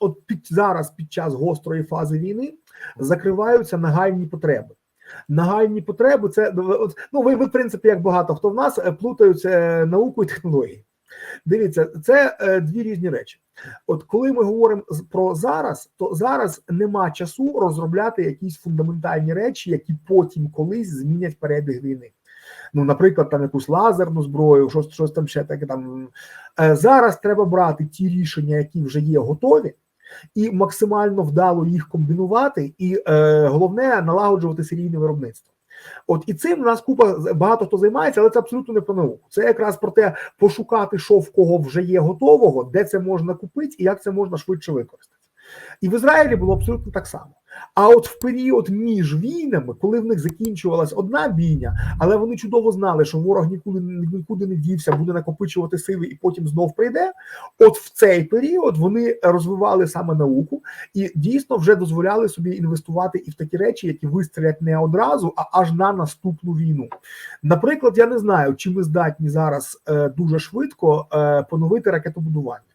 от під зараз, під час гострої фази війни, закриваються нагальні потреби. Нагальні потреби це от, ну ви, ви, в принципі, як багато хто в нас е, плутають е, науку і технології. Дивіться, це е, дві різні речі. От коли ми говоримо про зараз, то зараз нема часу розробляти якісь фундаментальні речі, які потім колись змінять перебіг війни. Ну, наприклад, там якусь лазерну зброю, щось, щось там ще таке. Там Е, зараз треба брати ті рішення, які вже є готові, і максимально вдало їх комбінувати, і е, головне налагоджувати серійне виробництво. От і цим у нас купа багато хто займається, але це абсолютно не про науку. Це якраз про те, пошукати, що в кого вже є готового, де це можна купити і як це можна швидше використати. І в Ізраїлі було абсолютно так само. А от в період між війнами, коли в них закінчувалась одна бійня, але вони чудово знали, що ворог нікуди нікуди не дівся, буде накопичувати сили і потім знов прийде. От в цей період вони розвивали саме науку і дійсно вже дозволяли собі інвестувати і в такі речі, які вистрілять не одразу, а аж на наступну війну. Наприклад, я не знаю, чи ми здатні зараз е, дуже швидко е, поновити ракетобудування.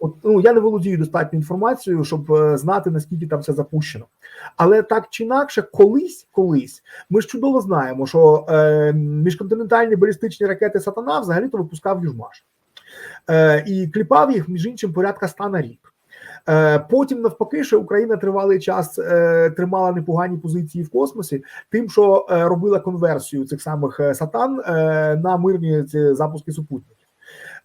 От ну я не володію достатньо інформацією, щоб е, знати наскільки там все запущено. Але так чи інакше, колись, колись ми ж чудово знаємо, що е, міжконтинентальні балістичні ракети Сатана взагалі то випускав Южмаш. Е, і кліпав їх між іншим порядка 100 на рік. Е, Потім, навпаки, що Україна тривалий час е, тримала непогані позиції в космосі, тим, що е, робила конверсію цих самих е, сатан е, на мирні ці запуски супутників.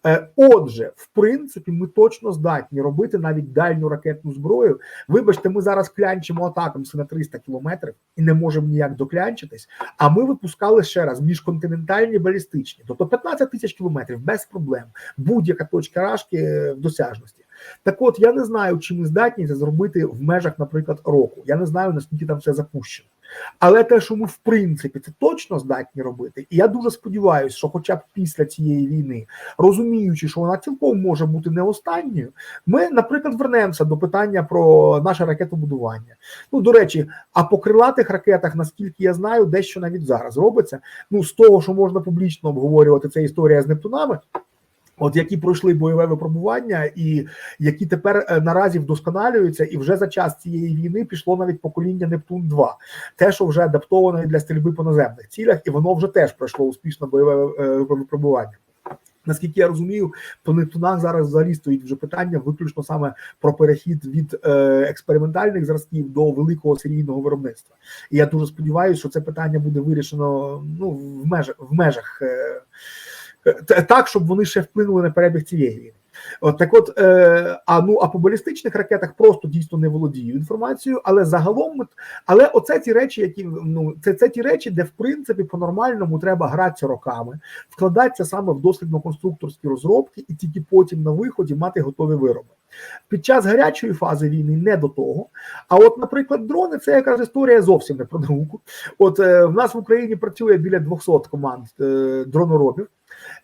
Е, Отже, в принципі, ми точно здатні робити навіть дальню ракетну зброю. Вибачте, ми зараз клянчимо атакам на 300 кілометрів і не можемо ніяк доклянчитись. А ми випускали ще раз міжконтинентальні балістичні, тобто 15 тисяч кілометрів без проблем. Будь-яка точка рашки е, в досяжності. Так от я не знаю, чи ми здатні це зробити в межах, наприклад, року. Я не знаю наскільки там все запущено. Але те, що ми в принципі це точно здатні робити, і я дуже сподіваюся, що, хоча б після цієї війни, розуміючи, що вона цілком може бути не останньою, ми, наприклад, вернемося до питання про наше ракетобудування. Ну до речі, а по крилатих ракетах, наскільки я знаю, дещо навіть зараз робиться. Ну з того, що можна публічно обговорювати, це історія з Нептунами. От які пройшли бойове випробування, і які тепер е, наразі вдосконалюються, і вже за час цієї війни пішло навіть покоління Нептун 2 те, що вже адаптоване для стрільби по наземних цілях, і воно вже теж пройшло успішно бойове е, випробування. Наскільки я розумію, по Нептунах зараз взагалі стоїть вже питання виключно саме про перехід від е, експериментальних зразків до великого серійного виробництва. І я дуже сподіваюся, що це питання буде вирішено ну в межах в межах. Е, так, щоб вони ще вплинули на перебіг цієї війни. От так, от е, а ну а по балістичних ракетах просто дійсно не володію інформацією, але загалом, але оце ті речі, які ну це, це ті речі, де в принципі по-нормальному треба гратися роками, вкладатися саме в дослідно-конструкторські розробки, і тільки потім на виході мати готові вироби. Під час гарячої фази війни не до того. А от, наприклад, дрони це якраз історія зовсім не про науку. От е, в нас в Україні працює біля 200 команд е, дроноробів.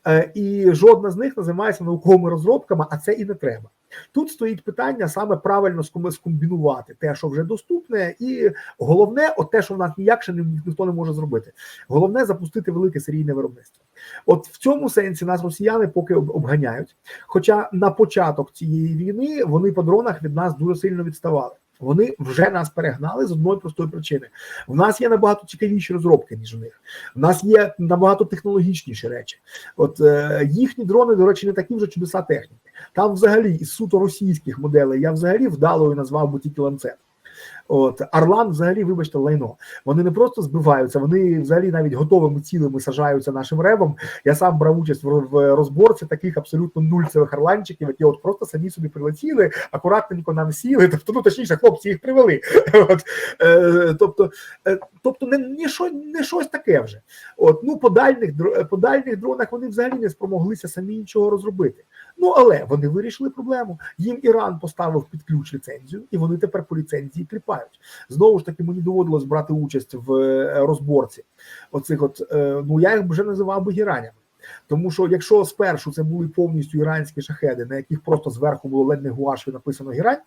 Е, і жодна з них не займається науковими розробками, а це і не треба. Тут стоїть питання саме правильно скомбінувати те, що вже доступне, і головне, от те, що в нас ніяк ще ніхто не може зробити. Головне запустити велике серійне виробництво. От в цьому сенсі нас росіяни поки обганяють. Хоча на початок цієї війни вони по дронах від нас дуже сильно відставали. Вони вже нас перегнали з одної простої причини. В нас є набагато цікавіші розробки, ніж у них. В нас є набагато технологічніші речі. От е, їхні дрони, до речі, не такі вже чудеса техніки. Там, взагалі, із суто російських моделей я взагалі вдалою назвав би тільки ланцет. От Орлан, взагалі, вибачте, лайно. Вони не просто збиваються, вони взагалі навіть готовими цілими сажаються нашим ребом. Я сам брав участь в, розборці таких абсолютно нульцевих орланчиків, які от просто самі собі прилетіли, акуратненько нам сіли. Тобто, ну точніше, хлопці їх привели. От, е, тобто, е, тобто, не, не, що, не щось таке вже. От ну по дальних по дальних дронах вони взагалі не спромоглися самі нічого розробити. Ну але вони вирішили проблему. Їм Іран поставив під ключ ліцензію, і вони тепер по ліцензії кліпають. Знову ж таки, мені доводилось брати участь в е, розборці. Оцих, от е, ну я їх вже називав би гіранями. Тому що якщо спершу це були повністю іранські шахеди, на яких просто зверху було ледь не гуашві написано гірань,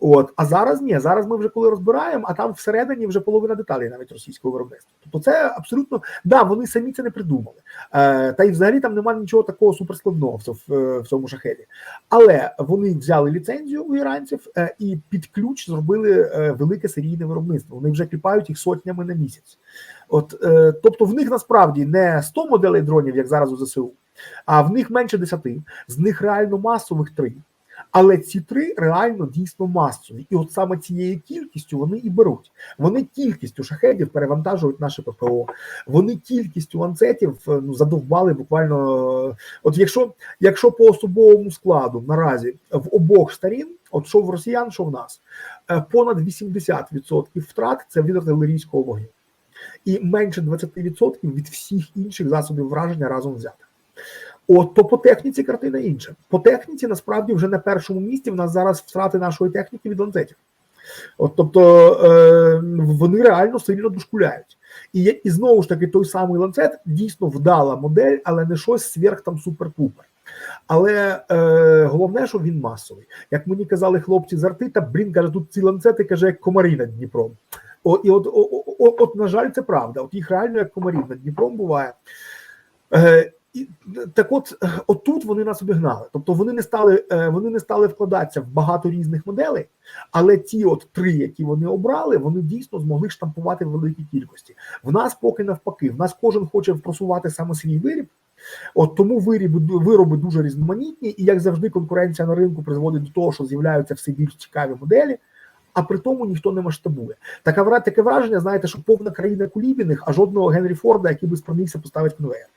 От а зараз ні, зараз ми вже коли розбираємо, а там всередині вже половина деталей навіть російського виробництва. Тобто, це абсолютно да, вони самі це не придумали. Е, Та й взагалі там немає нічого такого суперскладного в, цьому- в, в цьому шахеді. Але вони взяли ліцензію у іранців е, і під ключ зробили е, велике серійне виробництво. Вони вже кліпають їх сотнями на місяць. От е, тобто, в них насправді не 100 моделей дронів, як зараз у ЗСУ, а в них менше 10, з них реально масових три. Але ці три реально дійсно масові, і от саме цією кількістю вони і беруть. Вони кількістю шахедів перевантажують наше ППО. Вони кількістю ланцетів е, ну задовбали буквально. е, От якщо, якщо по особовому складу наразі в обох сторін, от що в росіян, що в нас, е, понад 80% втрат це від артилерійського вогню, і менше 20% від всіх інших засобів враження разом взятих. От то по техніці картина інша. По техніці насправді вже на першому місці в нас зараз втрати нашої техніки від ланцетів. От, тобто е, вони реально сильно дошкуляють. І, і знову ж таки, той самий ланцет дійсно вдала модель, але не щось сверх там супер-пупер. Але е, головне, що він масовий. Як мені казали хлопці з арти, та блін, каже, тут ці ланцети каже, як комарі над Дніпром. О, і от, о, о, от, на жаль, це правда. От їх реально як комарів над Дніпром буває. Е, і, так от, отут вони нас обігнали. Тобто вони не стали, е, вони не стали вкладатися в багато різних моделей, але ті от три, які вони обрали, вони дійсно змогли штампувати в великій кількості. В нас поки навпаки, в нас кожен хоче просувати саме свій виріб. От тому вироби, вироби дуже різноманітні, і як завжди, конкуренція на ринку призводить до того, що з'являються все більш цікаві моделі. А при тому ніхто не масштабує. Така таке враження, знаєте, що повна країна кулібіних, а жодного Генрі Форда, який би спромігся поставити конвейер.